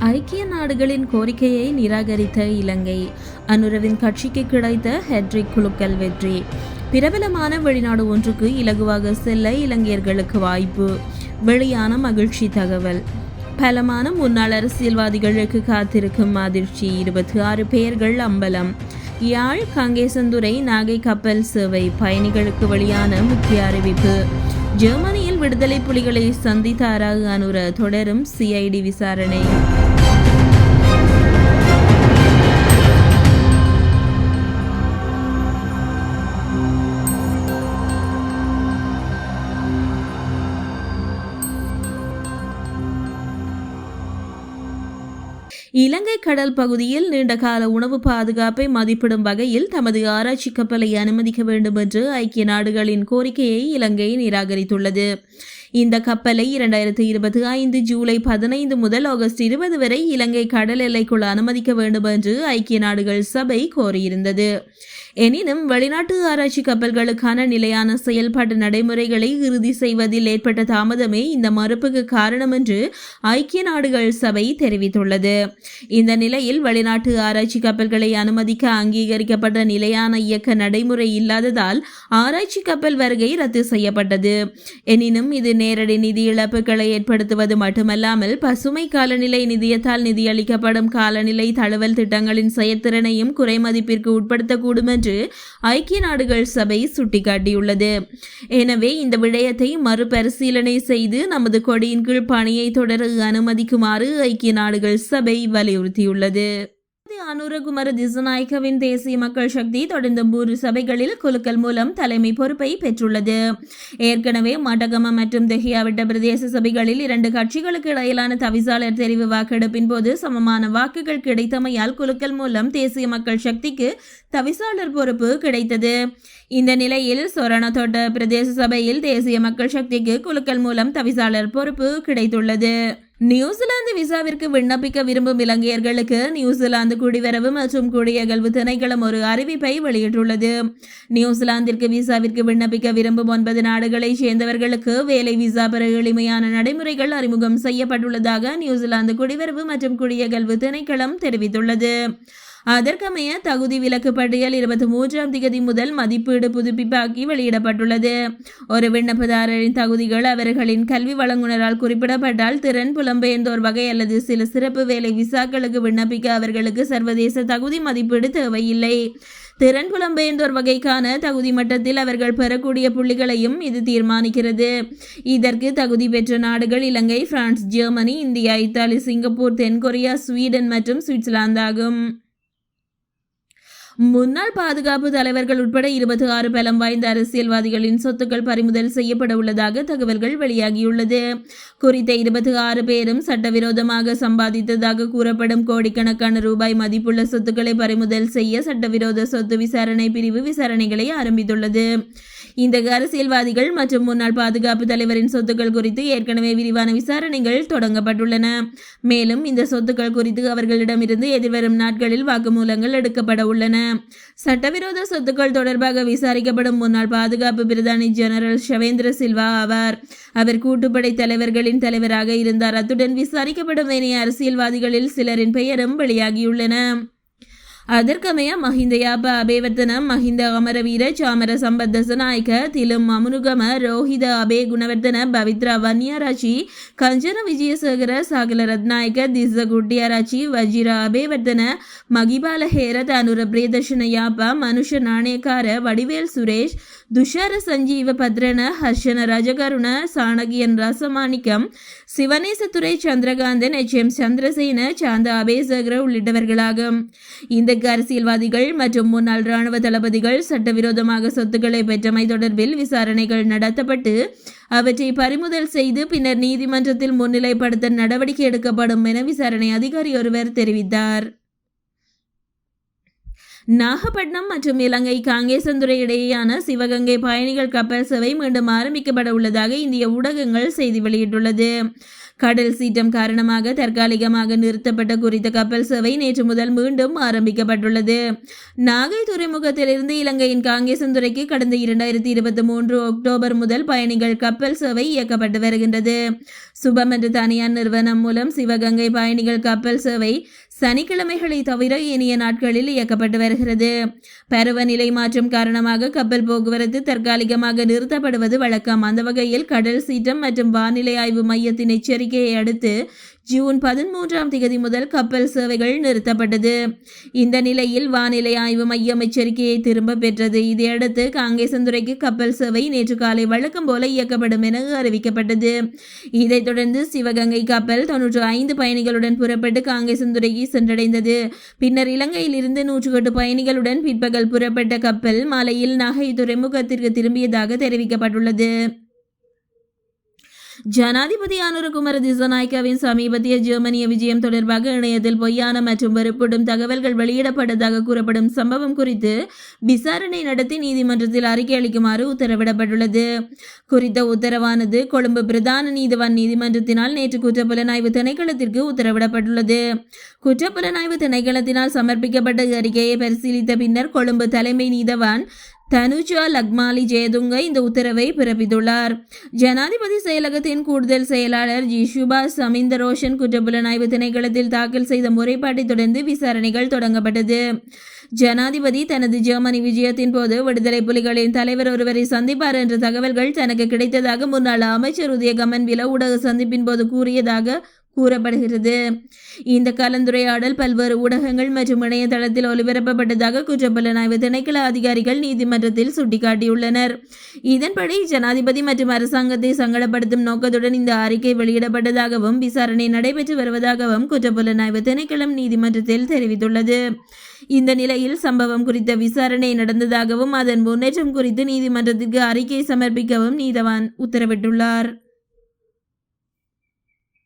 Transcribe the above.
ஐக்கிய நாடுகளின் கோரிக்கையை நிராகரித்த இலங்கை. அனுரவின் கட்சிக்கு கிடைத்த ஹெட்ரிக் குழுக்கள் வெற்றி. பிரபலமான வெளிநாடு ஒன்றுக்கு இலகுவாக செல்ல இலங்கையர்களுக்கு வாய்ப்பு. வெளியான மகிழ்ச்சி தகவல். பலமான முன்னாள் அரசியல்வாதிகளுக்கு காத்திருக்கும் அதிர்ச்சி. இருபத்தி ஆறு பேர்கள் அம்பலம். யாழ் காங்கேசந்துறை நாகை கப்பல் சேவை பயணிகளுக்கு வெளியான முக்கிய அறிவிப்பு. ஜெர்மனியில் விடுதலை புலிகளை சந்தித்தாராக அனுர? தொடரும் சிஐடி விசாரணை. இலங்கை கடல் பகுதியில் நீண்டகால உணவு பாதுகாப்பை மதிப்பிடும் வகையில் தமது ஆராய்ச்சி கப்பலை அனுமதிக்க வேண்டும் என்று ஐக்கிய நாடுகளின் கோரிக்கையை இலங்கை நிராகரித்துள்ளது. இந்த கப்பலை இரண்டாயிரத்தி இருபத்தி ஐந்து ஜூலை பதினைந்து முதல் ஆகஸ்ட் இருபது வரை இலங்கை கடல் எல்லைக்குள் அனுமதிக்க வேண்டும் என்று ஐக்கிய நாடுகள் சபை கோரியிருந்தது. எனினும் வெளிநாட்டு ஆராய்ச்சி கப்பல்களுக்கான நிலையான செயல்பாட்டு நடைமுறைகளை இறுதி செய்வதில் ஏற்பட்ட தாமதமே இந்த மறுப்புக்கு காரணம் என்று ஐக்கிய நாடுகள் சபை தெரிவித்துள்ளது. இந்த நிலையில் வெளிநாட்டு ஆராய்ச்சி கப்பல்களை அனுமதிக்க அங்கீகரிக்கப்பட்ட நிலையான இயக்க நடைமுறை இல்லாததால் ஆராய்ச்சி கப்பல் வருகை ரத்து செய்யப்பட்டது. எனினும் இது நேரடி நிதி இழப்புகளை ஏற்படுத்துவது மட்டுமல்லாமல் பசுமை காலநிலை நிதியத்தால் நிதியளிக்கப்படும் காலநிலை தழுவல் திட்டங்களின் செயற்திறனையும் குறைமதிப்பிற்கு உட்படுத்தக்கூடும் என்று ஐக்கிய நாடுகள் சபை சுட்டிக்காட்டியுள்ளது. எனவே இந்த விடயத்தை மறுபரிசீலனை செய்து நமது கொடியின் கீழ் பணியை தொடர அனுமதிக்குமாறு ஐக்கிய நாடுகள் சபை வலியுறுத்தியுள்ளது. அனுரகுமார திசுநாயக்கவின் தேசிய மக்கள் சக்தி தொடர்ந்து மூன்று சபைகளில் குலுக்கல் மூலம் தலைமை பொறுப்பை பெற்றுள்ளது. ஏற்கனவே மடகம மற்றும் தெஹியாவிட்ட பிரதேச சபைகளில் இரண்டு கட்சிகளுக்கு இடையிலான தவிசாளர் தெரிவு வாக்கெடுப்பின் போது சமமான வாக்குகள் கிடைத்தமையால் குலுக்கல் மூலம் தேசிய மக்கள் சக்திக்கு தவிசாளர் பொறுப்பு கிடைத்தது. இந்த நிலையில் சொரணத்தோட்ட பிரதேச சபையில் தேசிய மக்கள் சக்திக்கு குலுக்கல் மூலம் தவிசாளர் பொறுப்பு கிடைத்துள்ளது. நியூசிலாந்து விசாவிற்கு விண்ணப்பிக்க விரும்பும் இலங்கையர்களுக்கு நியூசிலாந்து குடிவரவு மற்றும் குடியகல்வு திணைக்களம் ஒரு அறிவிப்பை வெளியிட்டுள்ளது. நியூசிலாந்திற்கு விசாவிற்கு விண்ணப்பிக்க விரும்பும் ஒன்பது நாடுகளைச் சேர்ந்தவர்களுக்கு வேலை விசா பெற எளிமையான நடைமுறைகள் அறிமுகம் செய்யப்பட்டுள்ளதாக நியூசிலாந்து குடிவரவு மற்றும் குடியகல்வு திணைக்களம் தெரிவித்துள்ளது. அதற்கமைய தகுதி விலக்கு பட்டியல் இருபத்தி மூன்றாம் திகதி முதல் மதிப்பீடு புதுப்பிப்பாக்கி வெளியிடப்பட்டுள்ளது. ஒரு விண்ணப்பதாரரின் தகுதிகள் அவர்களின் கல்வி வழங்குனரால் குறிப்பிடப்பட்டால் திறன் புலம்பெயர்ந்தோர் வகை அல்லது சில சிறப்பு வேலை விசாக்களுக்கு விண்ணப்பிக்க அவர்களுக்கு சர்வதேச தகுதி மதிப்பீடு தேவையில்லை. திறன் புலம்பெயர்ந்தோர் வகைக்கான தகுதி மட்டத்தில் அவர்கள் பெறக்கூடிய புள்ளிகளையும் இது தீர்மானிக்கிறது. இதற்கு தகுதி பெற்ற நாடுகள் Ilangai France Germany India Italy Singapore தென்கொரியா ஸ்வீடன் மற்றும் சுவிட்சர்லாந்து ஆகும். முன்னாள் பாதுகாப்பு தலைவர்கள் உட்பட இருபத்தி ஆறு பலம் வாய்ந்த அரசியல்வாதிகளின் சொத்துக்கள் பறிமுதல் செய்யப்பட உள்ளதாக தகவல்கள் வெளியாகியுள்ளது. குறித்த இருபத்தி ஆறு பேரும் சட்டவிரோதமாக சம்பாதித்ததாக கூறப்படும் கோடிக்கணக்கான ரூபாய் மதிப்புள்ள சொத்துக்களை பறிமுதல் செய்ய சட்டவிரோத சொத்து விசாரணை பிரிவு விசாரணைகளை ஆரம்பித்துள்ளது. இந்த அரசியல்வாதிகள் மற்றும் முன்னாள் பாதுகாப்பு தலைவரின் சொத்துக்கள் குறித்து ஏற்கனவே விரிவான விசாரணைகள் தொடங்கப்பட்டுள்ளன. மேலும் இந்த சொத்துக்கள் குறித்து அவர்களிடமிருந்து எதிர்வரும் நாட்களில் வாக்குமூலங்கள் எடுக்கப்பட உள்ளன. சட்டவிரோத சொத்துக்கள் தொடர்பாக விசாரிக்கப்படும் முன்னாள் பாதுகாப்பு பிரதானி ஜெனரல் ஷவேந்திர சில்வா ஆவார். அவர் கூட்டுப்படை தலைவர்களின் தலைவராக இருந்தார். அத்துடன் விசாரிக்கப்படும் ஏனைய அரசியல்வாதிகளில் சிலரின் பெயரும் வெளியாகியுள்ளன. அதற்கமைய மஹிந்தயாப அபேவர்த்தனம் மஹிந்த அமரவீர சாமர சம்பத்தச நாயக திலும் அமுனுகம ரோஹித அபே குணவர்த்தன பவித்ர வன்யாராச்சி கஞ்சன விஜயசேகர சாகல ரத்நாயக திச குட்டியாராச்சி வஜிர அபேவர்த்தன மகிபால ஹேரத் அனுர பிரேதர்ஷனயாப மனுஷ நாணயக்கார வடிவேல் சுரேஷ் ಸುರೇಶ್ துஷார சஞ்சீவ பத்ரன ஹர்ஷன ரஜகருண சாணகியன் ரசமாணிக்கம் சிவனேசத்துறை சந்திரகாந்தன் எச் எம் சந்திரசேன சாந்த அபேசகர உள்ளிட்டவர்களாகும் இந்த அரசியல்வாதிகள் மற்றும் முன்னாள் ராணுவ தளபதிகள் சட்டவிரோதமாக சொத்துக்களை பெற்றமை தொடர்பில் விசாரணைகள் நடத்தப்பட்டு அவற்றை பறிமுதல் செய்து பின்னர் நீதிமன்றத்தில் முன்னிலைப்படுத்த நடவடிக்கை எடுக்கப்படும் என விசாரணை அதிகாரி ஒருவர் தெரிவித்தார் நாகப்பட்டினம் மற்றும் இலங்கை காங்கேசந்துறை இடையேயான சிவகங்கை பயணிகள் கப்பல் சேவை மீண்டும் ஆரம்பிக்கப்பட உள்ளதாக இந்திய ஊடகங்கள் செய்தி வெளியிட்டுள்ளது. கடல் சீற்றம் காரணமாக தற்காலிகமாக நிறுத்தப்பட்ட குறித்த கப்பல் சேவை நேற்று முதல் மீண்டும் ஆரம்பிக்கப்பட்டுள்ளது. நாகை துறைமுகத்திலிருந்து இலங்கையின் காங்கேசந்துறைக்கு கடந்த இரண்டாயிரத்தி இருபத்தி மூன்று அக்டோபர் முதல் பயணிகள் கப்பல் சேவை இயக்கப்பட்டு வருகின்றது. சுபம் என்ற தனியார் நிறுவனம் மூலம் சிவகங்கை பயணிகள் கப்பல் சேவை சனிக்கிழமைகளை தவிர இனிய நாட்களில் இயக்கப்பட்டு வருகிறது பருவநிலை மாற்றம் காரணமாக கப்பல் போக்குவரத்து தற்காலிகமாக நிறுத்தப்படுவது வழக்கம். அந்த வகையில் கடல் சீற்றம் மற்றும் வானிலை ஆய்வு மையத்தின் எச்சரிக்கையை அடுத்து ஜூன் பதிமூன்றாம் தேதி முதல் கப்பல் சேவைகள் நிறுத்தப்பட்டது. இந்த நிலையில் வானிலை ஆய்வு மையம் எச்சரிக்கையை திரும்ப பெற்றது. இதையடுத்து காங்கேசந்துறைக்கு கப்பல் சேவை நேற்று காலை வழக்கம் போல இயக்கப்படும் என அறிவிக்கப்பட்டது. இதைத் தொடர்ந்து சிவகங்கை கப்பல் தொன்னூற்று ஐந்து பயணிகளுடன் புறப்பட்டு காங்கேசந்துறைக்கு சென்றடைந்தது. பின்னர் இலங்கையில் இருந்து நூற்று எட்டு பயணிகளுடன் பிற்பகல் புறப்பட்ட கப்பல் மாலையில் நகை துறைமுகத்திற்கு திரும்பியதாக தெரிவிக்கப்பட்டுள்ளது. ஜனாதிபதி குமர திசநாயக்காவின் சமீபத்திய ஜெர்மனிய விஜயம் தொடர்பாக இணையத்தில் பொய்யான மற்றும் வெறுப்படும் தகவல்கள் வெளியிடப்பட்டதாக கூறப்படும் சம்பவம் குறித்து விசாரணை நடத்தி நீதிமன்றத்தில் அறிக்கை அளிக்குமாறு உத்தரவிடப்பட்டுள்ளது. குறித்த உத்தரவானது கொழும்பு பிரதான நீதிவான் நீதிமன்றத்தினால் நேற்று குற்றப்புலனாய்வு திணைக்களத்திற்கு உத்தரவிடப்பட்டுள்ளது. குற்றப்புலனாய்வு திணைக்களத்தினால் சமர்ப்பிக்கப்பட்ட அறிக்கையை பரிசீலித்த பின்னர் கொழும்பு தலைமை நீதவான் தனுஜா லக்மாலி ஜெயதுங்க இந்த உத்தரவை பிறப்பித்துள்ளார். ஜனாதிபதி செயலகத்தின் கூடுதல் செயலாளர் ஜிஷுபா சமிந்தரோஷன் குற்றப்புலனாய்வு திணைக்களத்தில் தாக்கல் செய்த முறைப்பாட்டை தொடர்ந்து விசாரணைகள் தொடங்கப்பட்டது. ஜனாதிபதி தனது ஜெர்மனி விஜயத்தின் போது விடுதலை புலிகளின் தலைவர் ஒருவரை சந்திப்பார் என்ற தகவல்கள் தனக்கு கிடைத்ததாக முன்னாள் அமைச்சர் உதயகமன் வில ஊடக சந்திப்பின் போது கூறியதாக கூறப்படுகிறது. இந்த கலந்துரையாடல் பல்வேறு ஊடகங்கள் மற்றும் இணையதளத்தில் ஒளிபரப்பப்பட்டதாக குற்றப்புலனாய்வு திணைக்கள அதிகாரிகள் நீதிமன்றத்தில் சுட்டிக்காட்டியுள்ளனர். இதன்படி ஜனாதிபதி மற்றும் அரசாங்கத்தை சங்கடப்படுத்தும் நோக்கத்துடன் இந்த அறிக்கை வெளியிடப்பட்டதாகவும் விசாரணை நடைபெற்று வருவதாகவும் குற்றப்புலனாய்வு திணைக்களம் நீதிமன்றத்தில் தெரிவித்துள்ளது. இந்த நிலையில் சம்பவம் குறித்த விசாரணை நடந்ததாகவும் அதன் முன்னேற்றம் குறித்து நீதிமன்றத்திற்கு அறிக்கை சமர்ப்பிக்கவும் நீதவான் உத்தரவிட்டுள்ளார்.